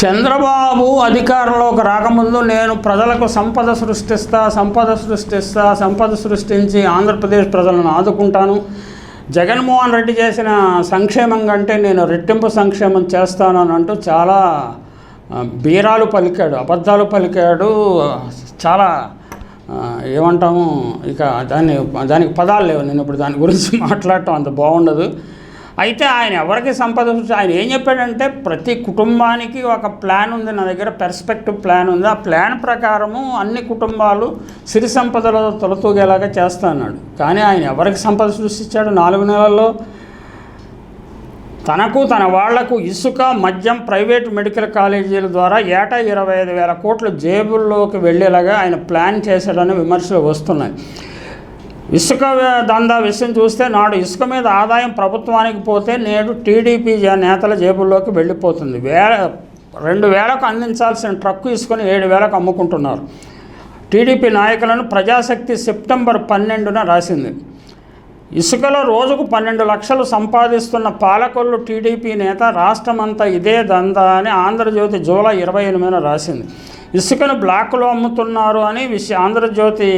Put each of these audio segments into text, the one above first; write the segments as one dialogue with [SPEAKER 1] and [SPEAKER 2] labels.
[SPEAKER 1] చంద్రబాబు అధికారంలోకి రాకముందు నేను ప్రజలకు సంపద సృష్టిస్తా సంపద సృష్టిస్తా సంపద సృష్టించి ఆంధ్రప్రదేశ్ ప్రజలను ఆదుకుంటాను. జగన్మోహన్ రెడ్డి చేసిన సంక్షేమం కంటే నేను రెట్టింపు సంక్షేమం చేస్తాను అని అంటూ చాలా బీరాలు పలికాడు అబద్ధాలు పలికాడు. చాలా ఏమంటాము ఇక దాన్ని దానికి పదాలు లేవు. నేను ఇప్పుడు దాని గురించి మాట్లాడటం అంత బాగుండదు. అయితే ఆయన ఎవరికి సంపద ఆయన ఏం చెప్పాడంటే ప్రతి కుటుంబానికి ఒక ప్లాన్ ఉంది నా దగ్గర పెర్స్పెక్టివ్ ప్లాన్ ఉంది. ఆ ప్లాన్ ప్రకారము అన్ని కుటుంబాలు సిరి సంపదలతో తొలతూగేలాగా చేస్తా అన్నాడు. కానీ ఆయన ఎవరికి సంపద సృష్టించాడు? నాలుగు నెలల్లో తనకు తన వాళ్ళకు ఇసుక మద్యం ప్రైవేట్ మెడికల్ కాలేజీల ద్వారా ఏటా ఇరవై ఐదు వేల కోట్లు జేబుల్లోకి వెళ్ళేలాగా ఆయన ప్లాన్ చేశాడని విమర్శలు వస్తున్నాయి. ఇసుక దందా విషయం చూస్తే నాడు ఇసుక మీద ఆదాయం ప్రభుత్వానికి పోతే నేడు టీడీపీ నేతల జేబుల్లోకి వెళ్ళిపోతుంది. వేల రెండు వేలకు అందించాల్సిన ట్రక్కు ఇసుకొని ఏడు వేలకు అమ్ముకుంటున్నారు. టీడీపీ నాయకులను ప్రజాశక్తి సెప్టెంబర్ పన్నెండున రాసింది. ఇసుకలో రోజుకు పన్నెండు లక్షలు సంపాదిస్తున్న పాలకొల్లు టీడీపీ నేత రాష్ట్రమంతా ఇదే దందా అని ఆంధ్రజ్యోతి జూలై ఇరవై ఎనిమిదిన రాసింది. ఇసుకను బ్లాక్లో అమ్ముతున్నారు అని విశ ఆంధ్రజ్యోతి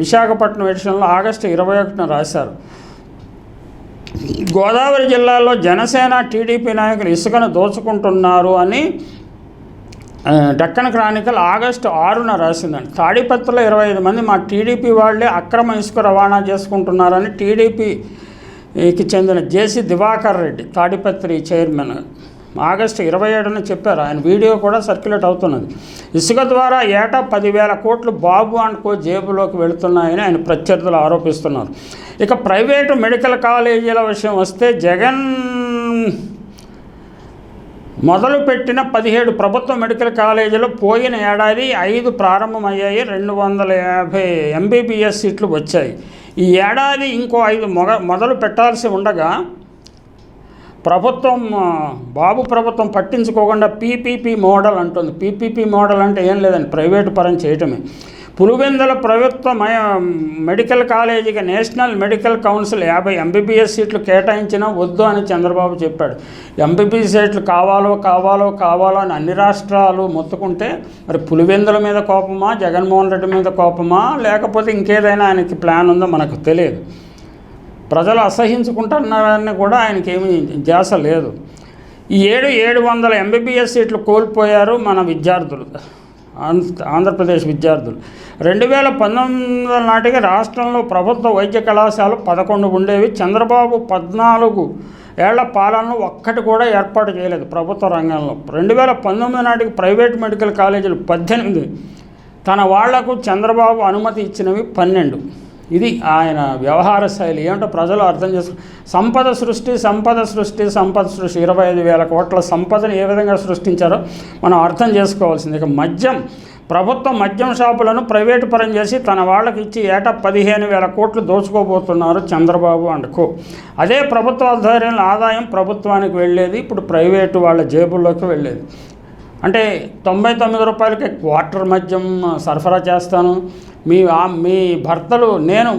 [SPEAKER 1] విశాఖపట్నం ఎడిషన్లో ఆగస్టు ఇరవై ఒకటిన రాశారు. గోదావరి జిల్లాలో జనసేన టీడీపీ నాయకులు ఇసుకను దోచుకుంటున్నారు అని డక్కన్ క్రానికల్ ఆగస్టు ఆరున రాసిందండి తాడిపత్రిలో ఇరవై ఐదు మంది మా టీడీపీ వాళ్ళే అక్రమ ఇసుక రవాణా చేసుకుంటున్నారని టీడీపీకి చెందిన JC Diwakar Reddy Tadipatri chairman August ఇరవై ఏడున చెప్పారు. ఆయన వీడియో కూడా సర్క్యులేట్ అవుతున్నది. ఇసుక ద్వారా ఏటా పదివేల కోట్లు బాబు అండ్ కో జేబులోకి వెళుతున్నాయని ఆయన ప్రత్యర్థులు ఆరోపిస్తున్నారు. ఇక ప్రైవేటు మెడికల్ కాలేజీల విషయం వస్తే జగన్ మొదలుపెట్టిన పదిహేడు ప్రభుత్వ మెడికల్ కాలేజీలు పోయిన ఏడాది ఐదు ప్రారంభమయ్యాయి. రెండు వందల యాభై ఎంబీబీఎస్ సీట్లు వచ్చాయి. ఈ ఏడాది ఇంకో ఐదు మొగ మొదలు పెట్టాల్సి ఉండగా ప్రభుత్వం బాబు ప్రభుత్వం పట్టించుకోకుండా పీపీపీ మోడల్ అంటుంది. పీపీపీ మోడల్ అంటే ఏం లేదండి ప్రైవేటు పరం చేయటమే. పులివెందుల ప్రభుత్వ మెడికల్ కాలేజీకి నేషనల్ మెడికల్ కౌన్సిల్ యాభై ఎంబీబీఎస్ సీట్లు కేటాయించినా వద్దు అని చంద్రబాబు చెప్పాడు. ఎంబీబీఎస్ సీట్లు కావాలో కావాలో కావాలో అని అన్ని రాష్ట్రాలు మొత్తుకుంటే మరి పులివెందుల మీద కోపమా జగన్మోహన్ రెడ్డి మీద కోపమా లేకపోతే ఇంకేదైనా ఆయనకి ప్లాన్ ఉందో మనకు తెలియదు. ప్రజలు అసహించుకుంటున్నారని కూడా ఆయనకేమి ధ్యాస లేదు. ఈ ఏడు ఏడు వందల ఎంబీబీఎస్ సీట్లు కోల్పోయారు మన విద్యార్థులు ఆంధ్ర- ఆంధ్రప్రదేశ్ విద్యార్థులు. రెండు వేల పంతొమ్మిది నాటికి రాష్ట్రంలో ప్రభుత్వ వైద్య కళాశాలలు పదకొండు ఉండేవి. చంద్రబాబు పద్నాలుగు ఏళ్ళ పాలనను ఒక్కటి కూడా ఏర్పాటు చేయలేదు ప్రభుత్వ రంగంలో. రెండు వేల పంతొమ్మిది నాటికి ప్రైవేట్ మెడికల్ కాలేజీలు పద్దెనిమిది. తన వాళ్ళకు చంద్రబాబు అనుమతి ఇచ్చినవి పన్నెండు. ఇది ఆయన వ్యవహార శైలి. ఏమంటే ప్రజలు అర్థం చేసుకు సంపద సృష్టి సంపద సృష్టి సంపద సృష్టి. ఇరవై ఐదు వేల కోట్ల సంపదను ఏ విధంగా సృష్టించారో మనం అర్థం చేసుకోవాల్సింది. ఇక మద్యం ప్రభుత్వ మద్యం షాపులను ప్రైవేటు పరం చేసి తన వాళ్ళకి ఇచ్చి ఏటా పదిహేను వేల కోట్లు దోచుకోబోతున్నారు చంద్రబాబు అండ్ అదే ప్రభుత్వ ఆధ్వర్యంలో ఆదాయం ప్రభుత్వానికి వెళ్ళేది ఇప్పుడు ప్రైవేటు వాళ్ళ జేబుల్లోకి వెళ్ళేది. అంటే తొంభై తొమ్మిది రూపాయలకి క్వార్టర్ మద్యం సరఫరా చేస్తాను. మీ మీ భర్తలు నేను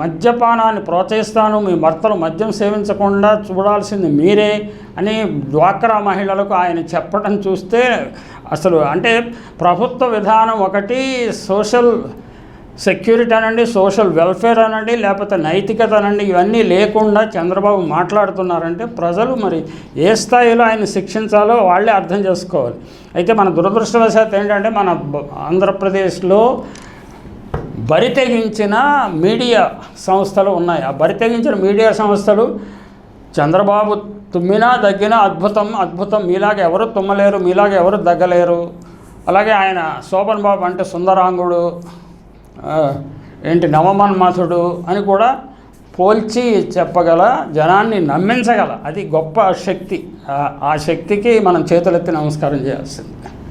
[SPEAKER 1] మద్యపానాన్ని ప్రోత్సహిస్తాను మీ భర్తలు మద్యం సేవించకుండా చూడాల్సింది మీరే అని డ్వాక్రా మహిళలకు ఆయన చెప్పడం చూస్తే అసలు అంటే ప్రభుత్వ విధానం ఒకటి సోషల్ సెక్యూరిటీ అనండి సోషల్ వెల్ఫేర్ అనండి లేకపోతే నైతికత అనండి ఇవన్నీ లేకుండా చంద్రబాబు మాట్లాడుతున్నారంటే ప్రజలు మరి ఏ స్థాయిలో ఆయన శిక్షించాలో వాళ్ళే అర్థం చేసుకోవాలి. అయితే మన దురదృష్టవశాత్తు ఏంటంటే మన ఆంధ్రప్రదేశ్లో బరి తెగించిన మీడియా సంస్థలు ఉన్నాయి. ఆ బరి తెగించిన మీడియా సంస్థలు చంద్రబాబు తుమ్మినా దగ్గినా అద్భుతం అద్భుతం. మీలాగా ఎవరు తుమ్మలేరు మీలాగా ఎవరు దగ్గలేరు అలాగే ఆయన శోభన్ బాబు అంటే సుందరాంగుడు ఏంటి నవమన్మథుడు అని కూడా పోల్చి చెప్పగల జనాన్ని నమ్మించగల అది గొప్ప శక్తి. ఆ- ఆ శక్తికి మనం చేతులెత్తి నమస్కారం చేయాల్సింది.